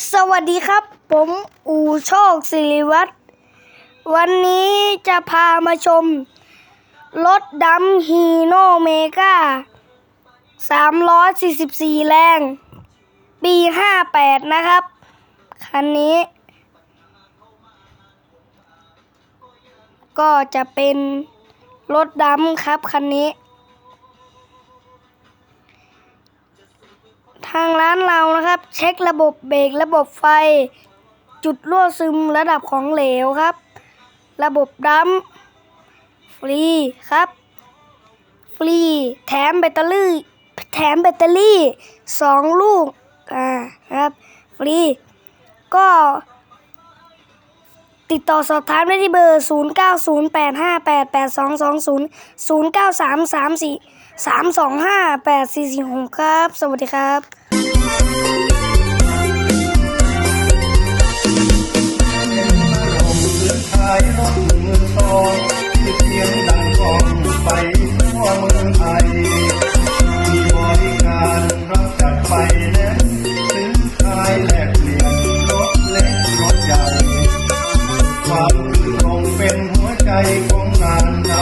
สวัสดีครับ ผมอูโชคสิริวัตรวันนี้จะพามาชม รถดำฮีโนเมกา344 แรง ปี 58 นะครับ คันนี้ ก็จะเป็นรถดำครับ คันนี้ ทางร้านเรานะครับ เช็คระบบเบรกระบบไฟ จุดรั่วซึมระดับของเหลวครับ ระบบดัมฟรีครับ ฟรีแถมแบตเตอรี่ แถมแบตเตอรี่สองลูกอ่าครับ ฟรี ก็ติดต่อสอบถามได้ที่เบอร์ 0908588220 093343258446 ครับ สวัสดีครับายรถเมืองทองที่เสียงดังกองไปทั่วเมืองไทยมีบริการรับจัดไปแล้วซื้อายแลกเปลี่ยนรถเล็กรถใหญ่ ความคือคงเป็นหัวใจของงานเรา